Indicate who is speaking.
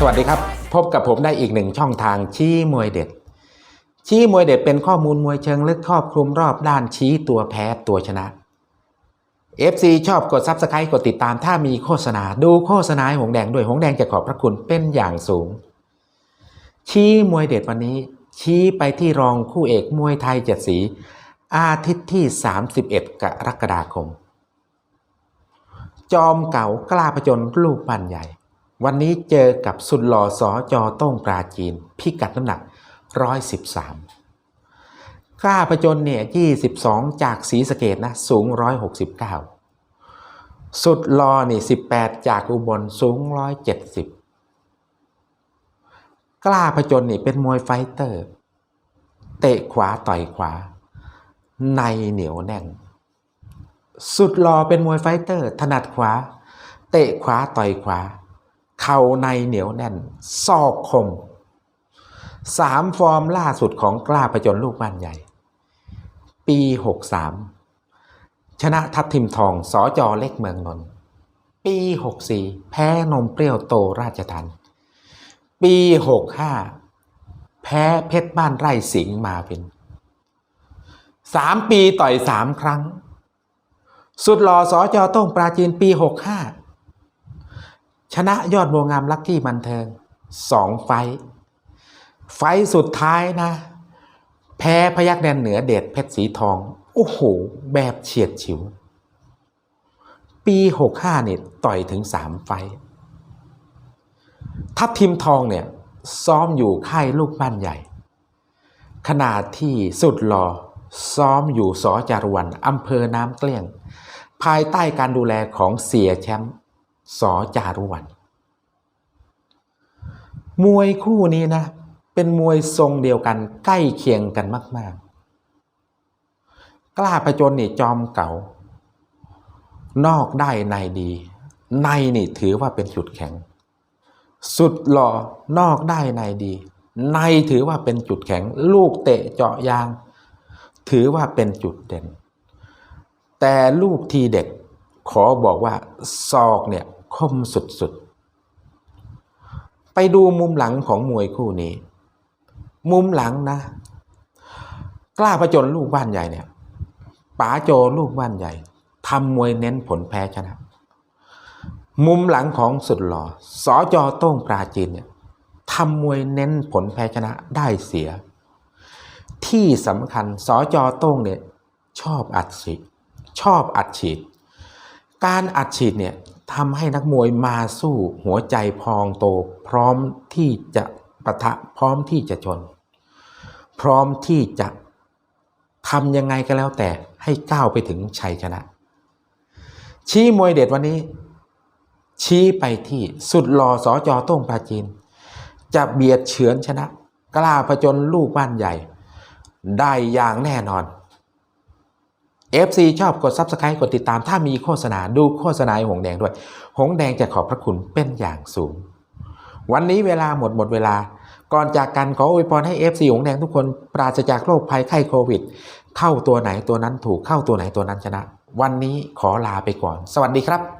Speaker 1: สวัสดีครับ พบกับผมได้อีกหนึ่งช่องทางชี้มวยเด็ด ชี้มวยเด็ดเป็นข้อมูลมวยเชิงลึกครอบคลุมรอบด้านชี้ตัวแพ้ตัวชนะ FC ชอบกด Subscribe กดติดตามถ้ามีโฆษณา ดูโฆษณาให้หงแดงด้วยหงแดงจะขอบพระคุณเป็นอย่างสูง ชี้มวยเด็ดวันนี้ ชี้ไปที่รองคู่เอกมวยไทยเจ็ดสี อาทิตย์ที่ 31 กรกฎาคม จอมเก่ากล้าผจญลูกปั้นใหญ่ วันนี้เจอกับสุดหล่อสอจอโต้งปราจีน พิกัดน้ำหนัก 113กล้าผจญเนี่ย 22 จากสีสะเกตนะ สูง 169 สุดรอนี่ 18 จากอุบลสูง 170 กล้าผจญนี่เป็นมวยไฟเตอร์ เตะขวาต่อยขวา ในเหนียวแน่น สุดรอเป็นมวยไฟเตอร์ ถนัดขวา เตะขวาต่อยขวา เข่าในเหนียวแน่น ซอกคมสามฟอร์มล่าสุดของกล้าประจนลูกบ้านใหญ่ ปี63ชนะทัพทิมทองสอจอเล็กเมืองนนท์ปี64แพ้นมเปรี้ยวโตราชทันปี65แพ้เพชรบ้านไร่สิงมาเป็นสามปีต่อยสามครั้ง สุดหล่อสอจอต้งปราจีนปี65 ชนะยอดบัวงามลักกี้บันเทิงสองไฟ ไฟสุดท้ายนะ แพ้พยักแดนเหนือเดชเพชรสีทอง โอ้โห แบบเฉียดฉิว ปี65เนี่ยต่อยถึง3ไฟ ทัพทีมทองเนี่ย ซ้อมอยู่ค่ายลูกบ้านใหญ่ขณะที่สุดหลอซ้อมอยู่สอจารวันอำเภอน้ำเกลี้ยง ภายใต้การดูแลของเสียแชมป์ สอจารุวันมวยคู่นี้นะ เป็นมวยทรงเดียวกันใกล้เคียงกันมาก ๆ กล้าประจนนี่จอมเก่า นอกได้ในดี ในนี่ถือว่าเป็นจุดแข็ง สุดหล่อนอกได้ในดี ในถือว่าเป็นจุดแข็ง ลูกเตะเจาะยาง ถือว่าเป็นจุดเด่น แต่ลูกทีเด็ดขอบอกว่าศอกเนี่ย คมสุดๆ ไปดูมุมหลังของมวยคู่นี้ มุมหลังนะ กล้าประจนลูกบ้านใหญ่เนี่ยป๋าโจลูกบ้านใหญ่ทำมวยเน้นผลแพ้ชนะ มุมหลังของสุดหล่อสอจอโต้งปราจีนเนี่ยทำมวยเน้นผลแพ้ชนะได้เสีย ที่สำคัญสอจอโต้งเนี่ยชอบอัดฉีดชอบอัดฉีด การอัดฉีดเนี่ย ทำให้นักมวยมาสู้หัวใจพองโต พร้อมที่จะปะทะพร้อมที่จะชน พร้อมที่จะทำยังไงก็แล้วแต่ให้ก้าวไปถึงชัยชนะ ชี้มวยเด็ดวันนี้ ชี้ไปที่สุดหล่อสอจอต้งปราจีน จะเบียดเฉือนชนะ กล้าผจญลูกบ้านใหญ่ ได้อย่างแน่นอน FC ชอบกด Subscribe กดติดตามถ้ามีโฆษณาดูโฆษณาให้หงแดงด้วย หงแดงจะขอบพระคุณเป็นอย่างสูง วันนี้เวลาหมดหมดเวลา ก่อนจากกันขออวยพรให้ FC หงแดงทุกคนปราศจากโรคภัยไข้โควิด เข้าตัวไหนตัวนั้นถูกเข้าตัวไหนตัวนั้นชนะ วันนี้ขอลาไปก่อน สวัสดีครับ